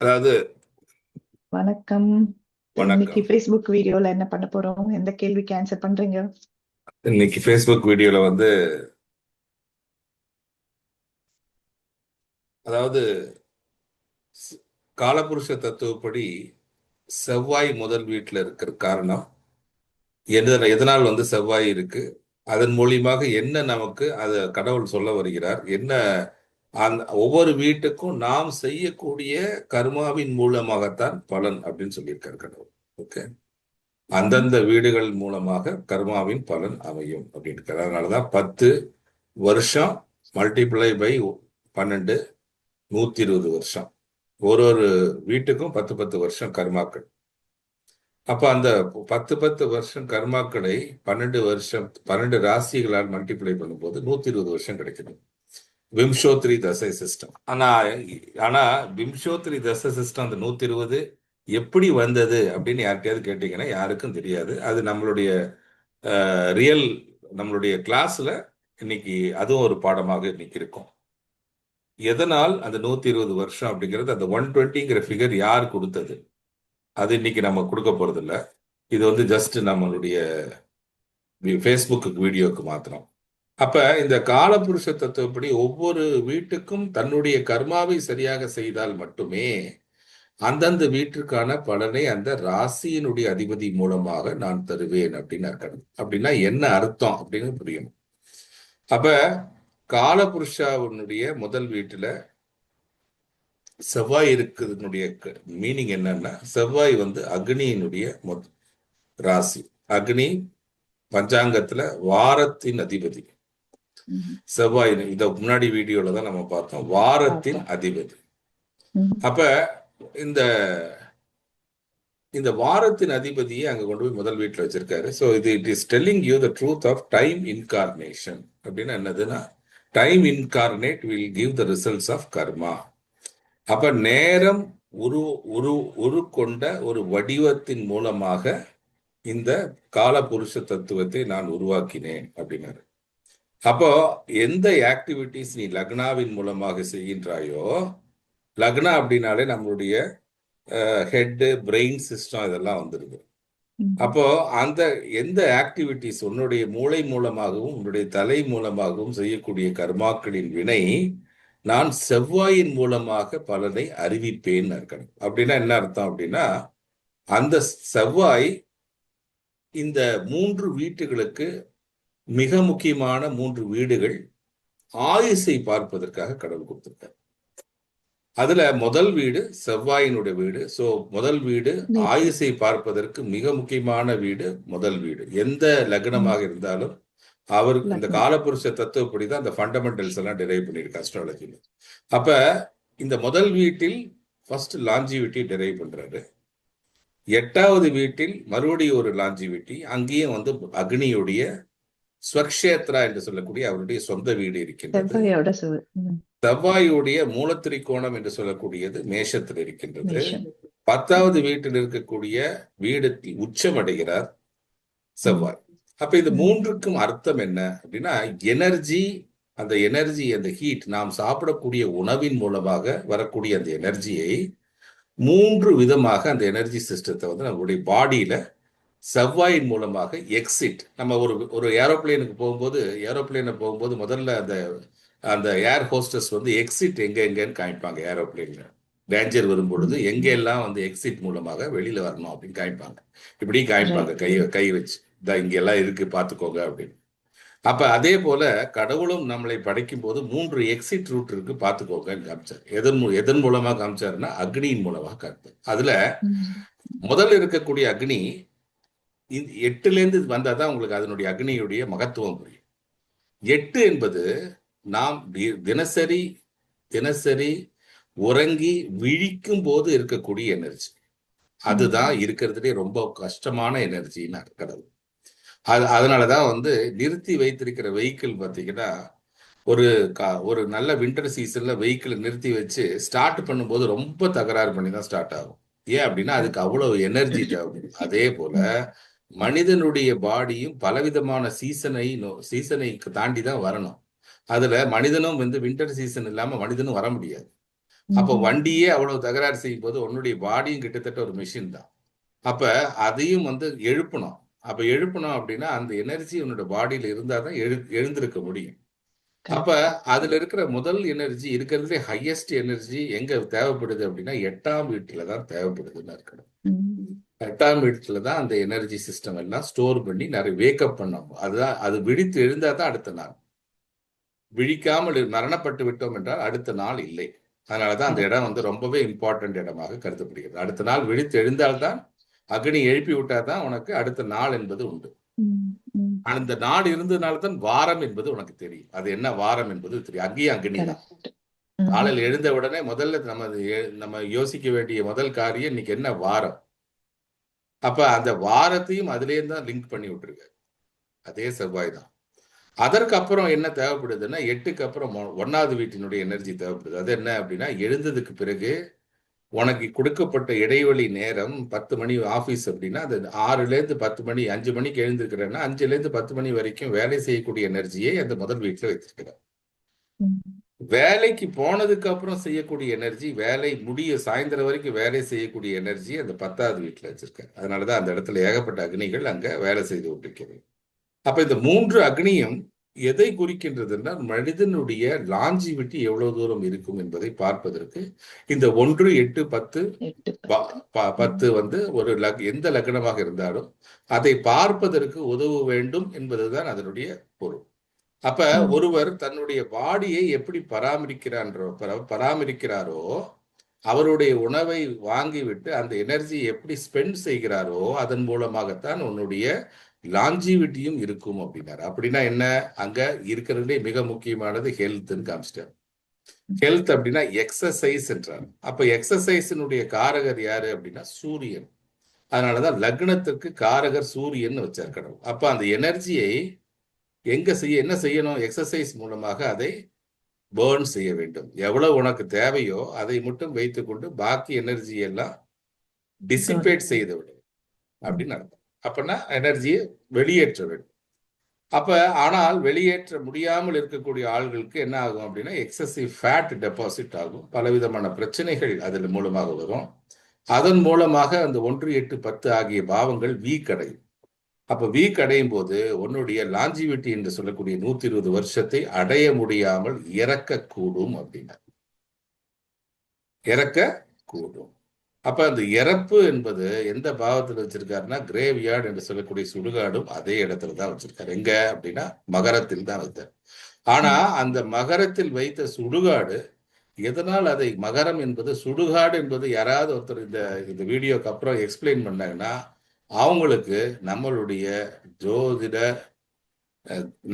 அதாவது வணக்கம். இன்னைக்கு ஃபேஸ்புக் வீடியோல என்ன பண்ண போறோம்? எந்த கேள்விக்கு ஆன்சர் பண்றீங்க? இன்னைக்கு ஃபேஸ்புக் வீடியோல வந்து அதாவது காலபுருஷ தத்துவப்படி செவ்வாய் முதல் வீட்டில் இருக்கிற காரணம் எத எதனால் வந்து செவ்வாய் இருக்கு அதன் மூலியமாக என்ன நமக்கு அது கடவுள் சொல்ல வருகிறார் என்ன அந்த ஒவ்வொரு வீட்டுக்கும் நாம் செய்யக்கூடிய கர்மாவின் மூலமாகத்தான் பலன் அப்படின்னு சொல்லியிருக்கார் கடவுள். ஓகே? அந்தந்த வீடுகள் மூலமாக கர்மாவின் பலன் அமையும் அப்படின்னு அதனாலதான் பத்து வருஷம் மல்டிப்ளை பை பன்னெண்டு நூத்தி இருபது வருஷம். ஒரு ஒரு வீட்டுக்கும் பத்து பத்து வருஷம் கர்மாக்கள். அப்ப அந்த பத்து பத்து வருஷம் கர்மாக்களை பன்னெண்டு வருஷம் பன்னெண்டு ராசிகளால் மல்டிப்ளை பண்ணும்போது நூத்தி இருபது வருஷம் கிடைக்குது. விம்சோத்ரி தசை சிஸ்டம். ஆனா ஆனா விம்சோத்ரி தசை சிஸ்டம் அந்த நூத்தி இருபது எப்படி வந்தது அப்படின்னு யார்கிட்டயாவது கேட்டீங்கன்னா யாருக்கும் தெரியாது. அது நம்மளுடைய ரியல் நம்மளுடைய கிளாஸ்ல இன்னைக்கு அதுவும் ஒரு பாடமாக இன்னைக்கு இருக்கும் எதனால் அந்த நூத்தி இருபது வருஷம் அப்படிங்கிறது அந்த ஒன் டுவெண்ட்டிங்கிற ஃபிகர் யார் கொடுத்தது? அது இன்னைக்கு நம்ம கொடுக்க போறது இல்லை இது வந்து ஜஸ்ட் நம்மளுடைய ஃபேஸ்புக்கு வீடியோக்கு மாத்திரம். அப்ப இந்த காலபுருஷ தத்துவப்படி ஒவ்வொரு வீட்டுக்கும் தன்னுடைய கர்மாவை சரியாக செய்தால் மட்டுமே அந்தந்த வீட்டிற்கான பலனை அந்த ராசியினுடைய அதிபதி மூலமாக நான் தருவேன் அப்படின்னு அர்த்தம். அப்படின்னா என்ன அர்த்தம் அப்படின்னு புரியும். அப்ப காலபுருஷாவினுடைய முதல் வீட்டுல செவ்வாய் இருக்கிறதுனுடைய மீனிங் என்னன்னா செவ்வாய் வந்து அக்னியினுடைய ராசி. அக்னி பஞ்சாங்கத்துல வாரத்தின் அதிபதி. செவ்வாய் இத முன்னாடி வீடியோல தான் நம்ம பார்த்தோம். வாரத்தின் அதிபதி. அப்ப இந்த இந்த வாரத்தின் அதிபதியை அங்க கொண்டு போய் முதல் வீட்டுல வச்சிருக்காரு. ஸோ இது it is telling you the truth of time incarnation அப்படின்னா என்னதுன்னா time incarnate will give the results of karma அப்ப நேரம் உரு உரு உரு கொண்ட ஒரு வடிவத்தின் மூலமாக இந்த காலபுருஷ தத்துவத்தை நான் உருவாக்கினேன் அப்படின்னாரு. அப்போ எந்த ஆக்டிவிட்டிஸ் நீ லக்னாவின் மூலமாக செய்கின்றாயோ லக்னா அப்படின்னாலே நம்மளுடைய ஹெட் பிரெயின் சிஸ்டம் இதெல்லாம் வந்துருது ம். அப்போ அந்த எந்த ஆக்டிவிட்டிஸ் உன்னுடைய மூளை மூலமாகவும் உன்னுடைய தலை மூலமாகவும் செய்யக்கூடிய கர்மாக்களின் வினை நான் செவ்வாயின் மூலமாக பலனை அறிவிப்பேன்னு இருக்கணும் அப்படின்னா என்ன அர்த்தம் அப்படின்னா அந்த செவ்வாய் இந்த மூன்று வீட்டுகளுக்கு மிக முக்கியமான மூன்று வீடுகள் ஆயுசை பார்ப்பதற்காக கடவுள் கொடுத்திருக்கார். அதுல முதல் வீடு செவ்வாயினுடைய வீடு. சோ முதல் வீடு. ஆயுசை பார்ப்பதற்கு மிக முக்கியமான வீடு முதல் வீடு. எந்த லக்னமாக இருந்தாலும் அவர் இந்த. காலபுருஷ தத்துவப்படி தான் அந்த ஃபண்டமெண்டல்ஸ் எல்லாம் டிரைவ் பண்ணியிருக்கு அஸ்ட்ராலஜில அப்ப இந்த முதல் வீட்டில் ஃபர்ஸ்ட் லாஞ்சிவிட்டி டிரைவ் பண்றாரு. எட்டாவது வீட்டில் மறுபடியும் ஒரு லாஞ்சிவிட்டி அங்கேயும் வந்து அக்னியுடைய ஸ்வக்ஷேத்ரா என்று சொல்லக்கூடிய அவருடைய சொந்த வீடு இருக்கின்றது. செவ்வாயுடைய மூலத்திரிகோணம் என்று சொல்லக்கூடியது மேஷத்தில் இருக்கின்றது. பத்தாவது வீட்டில் இருக்கக்கூடிய வீடத்தில் உச்சமடைகிறார் செவ்வாய் அப்ப இது மூன்றுக்கும் அர்த்தம் என்ன அப்படின்னா எனர்ஜி அந்த எனர்ஜி அந்த ஹீட் நாம் சாப்பிடக்கூடிய உணவின் மூலமாக வரக்கூடிய அந்த எனர்ஜியை மூன்று விதமாக அந்த எனர்ஜி சிஸ்டத்தை வந்து நம்மளுடைய பாடியில செவ்வாயின் மூலமாக எக்ஸிட் நம்ம ஒரு ஒரு ஏரோப்ளேனுக்கு போகும்போது ஏரோப்ளேனை போகும்போது முதல்ல அந்த அந்த ஏர் ஹோஸ்டஸ் வந்து எக்ஸிட் எங்க எங்கன்னு காமிப்பாங்க ஏரோப்ளேன்ல டேஞ்சர் வரும் பொழுது எங்கெல்லாம் வந்து எக்ஸிட் மூலமாக வெளியில வரணும் அப்படின்னு காமிப்பாங்க. இப்படி காமிப்பாங்க கை கை வச்சு. இதா இங்க எல்லாம் இருக்கு பாத்துக்கோங்க அப்படின்னு. அப்ப அதே போல கடவுளும் நம்மளை படைக்கும் போது மூன்று எக்ஸிட் ரூட் இருக்கு பாத்துக்கோங்கன்னு காமிச்சார். எதன் எதன் மூலமா காமிச்சாருன்னா அக்னியின் மூலமாக காமிச்சார். அதுல. முதல்ல இருக்கக்கூடிய அக்னி இந்த எட்டுல இருந்து வந்தாதான் உங்களுக்கு அதனுடைய அக்னியுடைய மகத்துவம் புரியும். எட்டு என்பது நாம் தினசரி தினசரி உறங்கி விழிக்கும் போது இருக்கக்கூடிய எனர்ஜி. அதுதான் இருக்கிறதுலே ரொம்ப கஷ்டமான எனர்ஜின்னு கடவுள். அது அதனாலதான் வந்து நிறுத்தி வைத்திருக்கிற வெஹிக்கிள் பார்த்தீங்கன்னா ஒரு கா- ஒரு நல்ல வின்டர் சீசன்ல வெஹிக்கிளை நிறுத்தி வச்சு ஸ்டார்ட் பண்ணும்போது ரொம்ப தகராறு பண்ணி தான் ஸ்டார்ட் ஆகும். ஏன் அப்படின்னா அதுக்கு அவ்வளவு எனர்ஜி தேவைப்படும். அதே போல மனிதனுடைய பாடியும் பலவிதமான சீசனை சீசனை தாண்டி தான் வரணும். அதுல மனிதனும் வந்து வின்டர் சீசன் இல்லாம மனிதனும் வர முடியாது. அப்போ. வண்டியே அவ்வளவு தகராறு செய்யும் போது உன்னுடைய பாடியும் கிட்டத்தட்ட ஒரு மிஷின் தான். அப்ப அதையும் வந்து எழுப்பணும். அப்ப எழுப்பணும் அப்படின்னா அந்த எனர்ஜி உன்னோட பாடியில இருந்தா தான் எழு எழுந்திருக்க முடியும். அப்ப அதுல இருக்கிற முதல் எனர்ஜி இருக்கிறதுலே ஹையஸ்ட் எனர்ஜி எங்க தேவைப்படுது அப்படின்னா எட்டாம் வீட்டுல தான் தேவைப்படுதுன்னு இருக்கணும். எட்டாம் வீட்டுல தான் அந்த எனர்ஜி சிஸ்டம் எல்லாம் ஸ்டோர் பண்ணி நிறைய வேக்கப் பண்ணணும் அதுதான் அது விழித்து எழுந்தா தான் அடுத்த நாள். விழிக்காமல் மரணப்பட்டு விட்டோம் என்றால் அடுத்த நாள் இல்லை. அதனாலதான் அந்த இடம் வந்து ரொம்பவே இம்பார்ட்டன்ட் இடமாக கருதப்படுகிறது. அடுத்த நாள் விழித்து எழுந்தால்தான் அக்னி எழுப்பி விட்டாதான் உனக்கு அடுத்த நாள் என்பது உண்டு. அந்த நாள் இருந்ததுனால தான் வாரம் என்பது உனக்கு தெரியும். அது என்ன வாரம் என்பது தெரியும். அங்கேயும் அக்னி தான். காலையில் எழுந்த உடனே முதல்ல நம்ம நம்ம யோசிக்க வேண்டிய முதல் காரியம் இன்னைக்கு என்ன வாரம்? அப்ப அந்த வாரத்தையும் அதுலயே தான் லிங்க் பண்ணி விட்டுருக்க. அதே செவ்வாய் தான். அதற்கு அப்புறம் என்ன தேவைப்படுதுன்னா எட்டுக்கு அப்புறம் ஒ- ஒண்ணாவது வீட்டினுடைய எனர்ஜி தேவைப்படுது. அது என்ன அப்படின்னா எழுந்ததுக்கு பிறகு உனக்கு கொடுக்கப்பட்ட இடைவெளி நேரம் பத்து மணி ஆபீஸ் அப்படின்னா அது ஆறுல இருந்து பத்து மணி அஞ்சு மணிக்கு எழுந்திருக்கிறேன்னா அஞ்சுல இருந்து பத்து மணி வரைக்கும் வேலை செய்யக்கூடிய எனர்ஜியை அந்த முதல் வீட்டுல வச்சிருக்கிறேன் ம். வேலைக்கு போனதுக்கு அப்புறம் செய்யக்கூடிய எனர்ஜி வேலை முடிய சாயந்தரம் வரைக்கும் வேலை செய்யக்கூடிய எனர்ஜி அந்த பத்தாவது வீட்டுல வச்சிருக்காரு. அதனாலதான் அந்த இடத்துல ஏகப்பட்ட அக்னிகள் அங்க வேலை செய்து கொண்டிருக்கிறது. அப்ப இந்த மூன்று அக்னியும் எதை குறிக்கின்றதுன்னா மனிதனுடைய லாஞ்சிவிட்டி எவ்வளவு தூரம் இருக்கும் என்பதை பார்ப்பதற்கு இந்த ஒன்று எட்டு பத்து பத்து வந்து ஒரு எந்த லக்னமாக இருந்தாலும் அதை பார்ப்பதற்கு உதவ வேண்டும் என்பதுதான் அதனுடைய பொருள் அப்ப. ஒருவர் தன்னுடைய பாடியை எப்படி பராமரிக்கிறான்றோ பரா- பராமரிக்கிறாரோ அவருடைய உணவை வாங்கிவிட்டு அந்த எனர்ஜி எப்படி ஸ்பெண்ட் செய்கிறாரோ அதன் மூலமாகத்தான் உன்னுடைய லாஞ்சிவிட்டியும் இருக்கும் அப்படின்னாரு. அப்படின்னா என்ன? அங்க இருக்கிறதுலே மிக முக்கியமானது ஹெல்த்னு காமிச்சிட்டார். ஹெல்த் அப்படின்னா எக்ஸசைஸ் என்றார். அப்ப எக்ஸசைஸினுடைய காரகர் யாரு அப்படின்னா? சூரியன். அதனாலதான் லக்னத்திற்கு காரகர் சூரியன் வச்சார் கடவுள். அப்ப அந்த எனர்ஜியை எங்க செய்ய என்ன செய்யணும்? எக்ஸசைஸ் மூலமாக அதை பேர்ன் செய்ய வேண்டும். எவ்வளவு உனக்கு தேவையோ அதை மட்டும் வைத்துக்கொண்டு பாக்கி எனர்ஜி எல்லாம் டிசிபேட் செய்து விடும் அப்படின்னு அர்த்தம். அப்படின்னா எனர்ஜியை வெளியேற்ற வேண்டும். அப்ப ஆனால் வெளியேற்ற முடியாமல் இருக்கக்கூடிய ஆள்களுக்கு என்ன ஆகும் அப்படின்னா எக்ஸசிவ் ஃபேட் டெபாசிட் ஆகும். பலவிதமான பிரச்சனைகள் அதன் மூலமாக வரும். அதன் மூலமாக அந்த ஒன்று எட்டு பத்து ஆகிய பாவங்கள் வீக் அடையும் அப்ப வீக் அடையும் போது உன்னுடைய லாஞ்சிவிட்டி என்று சொல்லக்கூடிய நூத்தி இருபது வருஷத்தை அடைய முடியாமல் இறக்கக்கூடும் அப்படின்னா இறக்க கூடும் அப்ப அந்த இறப்பு என்பது எந்த பாவத்துல வச்சிருக்காருன்னா கிரேவ் யார்டு என்று சொல்லக்கூடிய சுடுகாடும் அதே இடத்துல தான் வச்சிருக்காரு. எங்க அப்படின்னா மகரத்தில் தான் வைத்தார். ஆனா அந்த மகரத்தில் வைத்த சுடுகாடு எதனால் அதை மகரம் என்பது சுடுகாடு என்பது யாராவது ஒருத்தர் இந்த இந்த வீடியோக்கு அப்புறம் எக்ஸ்பிளைன் பண்ணாங்கன்னா அவங்களுக்கு நம்மளுடைய ஜோதிட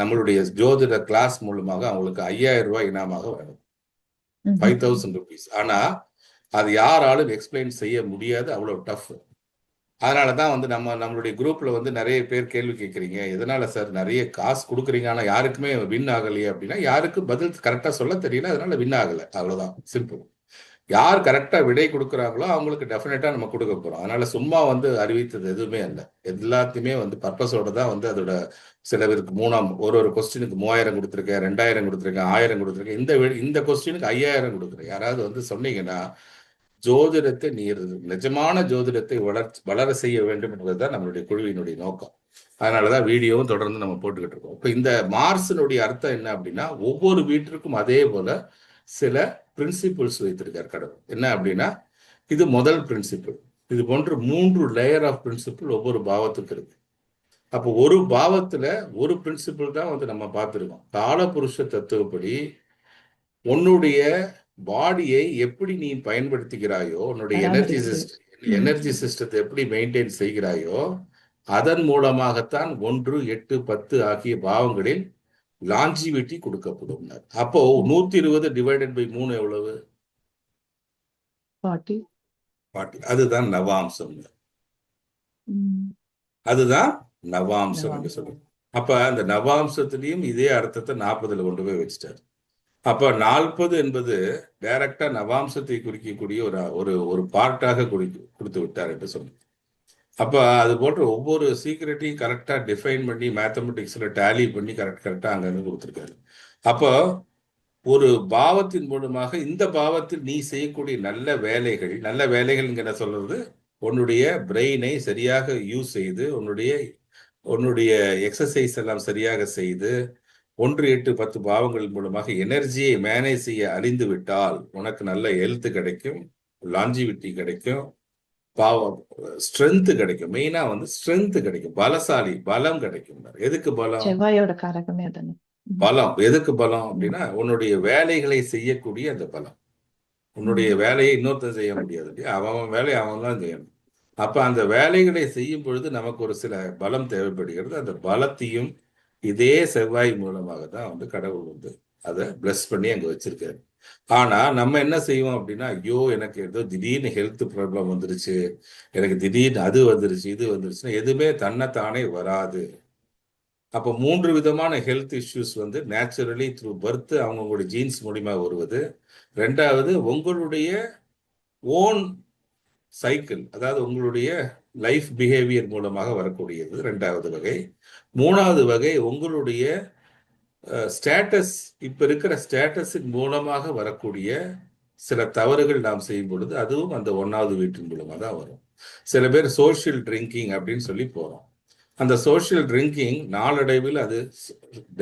நம்மளுடைய ஜோதிட கிளாஸ் மூலமாக அவங்களுக்கு ஐயாயிரம் ரூபாய் இனாமாக வேணும். ஃபைவ் தௌசண்ட் ருபீஸ் ஆனா அது யாராலும் எக்ஸ்பிளைன் செய்ய முடியாது. அவ்வளோ டஃப் அதனால தான் வந்து நம்ம நம்மளுடைய குரூப்பில் வந்து நிறைய பேர் கேள்வி கேட்குறீங்க. எதனால சார் நிறைய காசு கொடுக்குறீங்க? ஆனால் யாருக்குமே வின் ஆகலையே அப்படின்னா யாருக்கு பதில் கரெக்டாக சொல்ல தெரியல. அதனால வின் ஆகலை. அவ்வளோதான் சிம்பிள் யார் கரெக்டாக விடை கொடுக்குறாங்களோ அவங்களுக்கு டெஃபினட்டாக நம்ம கொடுக்க போகிறோம் அதனால சும்மா வந்து அறிவித்தது எதுவுமே இல்லை. எல்லாத்தையுமே வந்து பர்பஸோட தான் வந்து அதோட சில பேருக்கு மூணாம் ஒரு ஒரு கொஸ்டினுக்கு மூவாயிரம் கொடுத்துருக்கேன் ரெண்டாயிரம் கொடுத்துருக்கேன் ஆயிரம் கொடுத்துருக்கேன். இந்த இந்த கொஸ்டினுக்கு ஐயாயிரம் கொடுக்குறேன். யாராவது வந்து சொன்னீங்கன்னா ஜோதிடத்தை நீர் நிஜமான ஜோதிடத்தை வளர் வளர செய்ய வேண்டும் என்பதுதான் நம்மளுடைய குழுவினுடைய நோக்கம். அதனாலதான் வீடியோவும் தொடர்ந்து நம்ம போட்டுக்கிட்டு இருக்கோம். இப்போ இந்த மார்ஸினுடைய அர்த்தம் என்ன அப்படின்னா ஒவ்வொரு வீட்டிற்கும் அதே போல சில பிரின்சிபிள்ஸ் வைத்திருக்கார் கடவுள். என்ன அப்படின்னா இது முதல் பிரின்சிபிள் இது போன்று மூன்று லேயர் ஆஃப் பிரின்சிபிள் ஒவ்வொரு பாவத்துக்கு இருக்கு. அப்போ ஒரு பாவத்துல ஒரு பிரின்சிபிள் தான் வந்து நம்ம பார்த்திருக்கோம். காலபுருஷ தத்துவப்படி உன்னுடைய பாடியை எப்படி நீ பயன்படுத்திக்கிறாயோ உன்னுடைய எனர்ஜி. சிஸ்டம் எனர்ஜி சிஸ்டத்தை எப்படி மெயின்டைன் செய்கிறாயோ அதன் மூலமாகத்தான் ஒன்று எட்டு பத்து ஆகிய பாவங்களில் லாஞ்சிவிட்டி கொடுக்கப்படும். அப்போ நூத்தி இருபது டிவைடட் பை மூணு எவ்வளவு? பாட்டி அதுதான் நவாம்சம். அதுதான் நவாம்சம் என்று. சொல்லுவோம் அப்ப அந்த நவாம்சத்திலையும் இதே அர்த்தத்தை நாற்பதுல கொண்டு போய் வச்சுட்டாரு. அப்ப நாற்பது என்பது டைரக்டா நவாம்சத்தை குறிக்கக்கூடிய ஒரு ஒரு ஒரு பார்ட்டாக குறித்து கொடுத்து விட்டார் என்று சொன்னார் அப்போ அது போன்ற ஒவ்வொரு சீக்ரெட்டையும் கரெக்டாக டிஃபைன் பண்ணி மேத்தமெட்டிக்ஸில் டேலி பண்ணி கரெக்ட் கரெக்டாக அங்கங்க கொடுத்துருக்காரு. அப்போ ஒரு பாவத்தின் மூலமாக இந்த பாவத்தில் நீ செய்யக்கூடிய நல்ல வேலைகள் நல்ல வேலைகள்ங்கிற சொல்றது? உன்னுடைய பிரெயினை சரியாக யூஸ் செய்து உன்னுடைய உன்னுடைய எக்ஸசைஸ் எல்லாம் சரியாக செய்து ஒன்று எட்டு பத்து பாவங்கள் மூலமாக எனர்ஜியை மேனேஜ் செய்ய அறிந்து விட்டால் உனக்கு நல்ல ஹெல்த் கிடைக்கும் லாஞ்சிவிட்டி கிடைக்கும் பாவம் ஸ்ட்ரென்த் கிடைக்கும். மெயினா வந்து ஸ்ட்ரென்த் கிடைக்கும். பலசாலி பலம் கிடைக்கும். எதுக்கு பலம்? செவ்வாயோட காரகமே. பலம். எதுக்கு பலம் அப்படின்னா உன்னுடைய வேலைகளை செய்யக்கூடிய அந்த பலம். உன்னுடைய வேலையை இன்னொருத்தன் செய்ய முடியாது இல்லையா? அவன் அவன் வேலையை அவன் தான் செய்யணும். அப்ப அந்த வேலைகளை செய்யும் பொழுது நமக்கு ஒரு சில பலம் தேவைப்படுகிறது. அந்த பலத்தையும் இதே செவ்வாய் மூலமாக தான் வந்து கடவுள் வந்து அதை பிளஸ் பண்ணி அங்க வச்சிருக்காரு. ஆனா நம்ம என்ன செய்வோம் அப்படின்னா ஐயோ எனக்கு ஏதோ திடீர்னு ஹெல்த் ப்ராப்ளம் வந்துருச்சு. எனக்கு திடீர்னு அது வந்துருச்சு இது வந்துருச்சுன்னா எதுவுமே தன்னைத்தானே வராது. அப்போ மூன்று விதமான ஹெல்த் இஷ்யூஸ் வந்து நேச்சுரலி த்ரூ பர்த் அவங்களுடைய ஜீன்ஸ் மூலிமா வருவது. ரெண்டாவது உங்களுடைய ஓன் சைக்கிள் அதாவது உங்களுடைய லைஃப் பிஹேவியர் மூலமாக வரக்கூடியது. ரெண்டாவது வகை. மூணாவது வகை உங்களுடைய ஸ்டேட்டஸ் இப்ப இருக்கிற ஸ்டேட்டஸின் மூலமாக வரக்கூடிய சில தவறுகள் நாம் செய்யும் பொழுது அதுவும் அந்த ஒன்னாவது வீட்டின் மூலமாக தான் வரும். சில பேர் சோஷியல் ட்ரிங்கிங் அப்படின்னு சொல்லி போறோம். அந்த சோஷியல் ட்ரிங்கிங் நாளடைவில் அது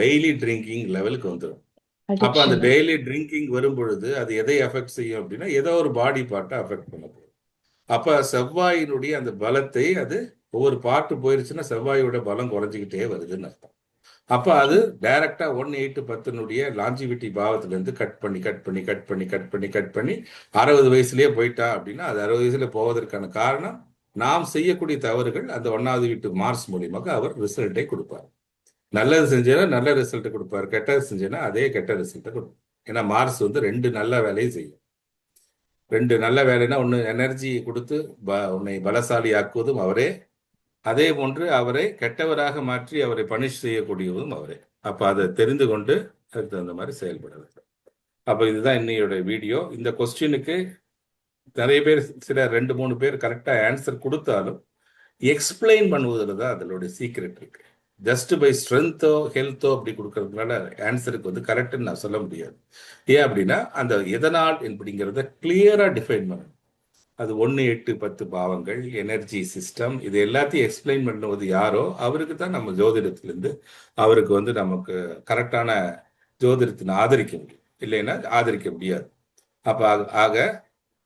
டெய்லி ட்ரிங்கிங் லெவலுக்கு வந்துடும் அப்ப அந்த. டெய்லி ட்ரிங்கிங் வரும் பொழுது அது எதை அஃபெக்ட் செய்யும் அப்படின்னா ஏதோ ஒரு பாடி பார்ட்டை அஃபெக்ட் பண்ண போகும் அப்ப செவ்வாயினுடைய அந்த பலத்தை அது ஒவ்வொரு பாட்டு போயிருச்சுன்னா செவ்வாயோட பலம் குறைஞ்சிக்கிட்டே வருதுன்னு அர்த்தம். அப்போ அது டைரக்டா ஒன் எயிட் பத்தினுடைய லாஞ்சிவிட்டி பாவத்திலேருந்து கட் பண்ணி கட் பண்ணி கட் பண்ணி கட் பண்ணி கட் பண்ணி அறுபது வயசுலேயே போயிட்டா அப்படின்னா அது அறுபது வயசுல போவதற்கான காரணம் நாம் செய்யக்கூடிய தவறுகள் அந்த ஒன்னாவது வீட்டு மார்ஸ் மூலியமாக அவர் ரிசல்ட்டை கொடுப்பார். நல்லது செஞ்சேன்னா நல்ல ரிசல்ட் கொடுப்பார். கெட்டது செஞ்சேன்னா அதே கெட்ட ரிசல்ட்டை கொடுப்பார். ஏன்னா மார்ஸ் வந்து ரெண்டு நல்ல வேலையும் செய்யும். ரெண்டு நல்ல வேலைன்னா ஒன்று எனர்ஜி கொடுத்து ப உன்னை பலசாலி ஆக்குவதும் அவரே அதே போன்று அவரை கெட்டவராக மாற்றி அவரை பனிஷ் செய்யக்கூடியதும் அவரே. அப்போ அதை தெரிந்து கொண்டு அதுக்கு தகுந்த மாதிரி செயல்பட வேண்டும். அப்போ இதுதான் இன்னையோட வீடியோ. இந்த கொஸ்டினுக்கு நிறைய பேர் சில ரெண்டு மூணு பேர் கரெக்டாக ஆன்சர் கொடுத்தாலும் எக்ஸ்பிளைன் பண்ணுவதில் தான் அதனுடைய சீக்ரெட் இருக்கு. ஜஸ்ட் பை ஸ்ட்ரென்த்தோ ஹெல்த்தோ அப்படி கொடுக்கறதுனால ஆன்சருக்கு வந்து கரெக்டுன்னு நான் சொல்ல முடியாது. ஏன் அப்படின்னா அந்த எதனால் அப்படிங்கிறத கிளியரா டிஃபைன் பண்ணணும். அது ஒன்று எட்டு பத்து பாவங்கள் எனர்ஜி சிஸ்டம் இது எல்லாத்தையும் எக்ஸ்பிளைன் பண்ணுவது யாரோ அவருக்கு தான் நம்ம ஜோதிடத்திலிருந்து அவருக்கு வந்து நமக்கு கரெக்டான ஜோதிடத்தினை ஆதரிக்க முடியும். இல்லைன்னா ஆதரிக்க முடியாது. அப்போ ஆக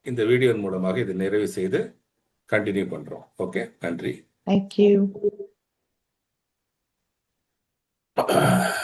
இந்த வீடியோன் மூலமாக இதை நிறைவு செய்து கண்டினியூ பண்றோம். ஓகே நன்றி. Thank you.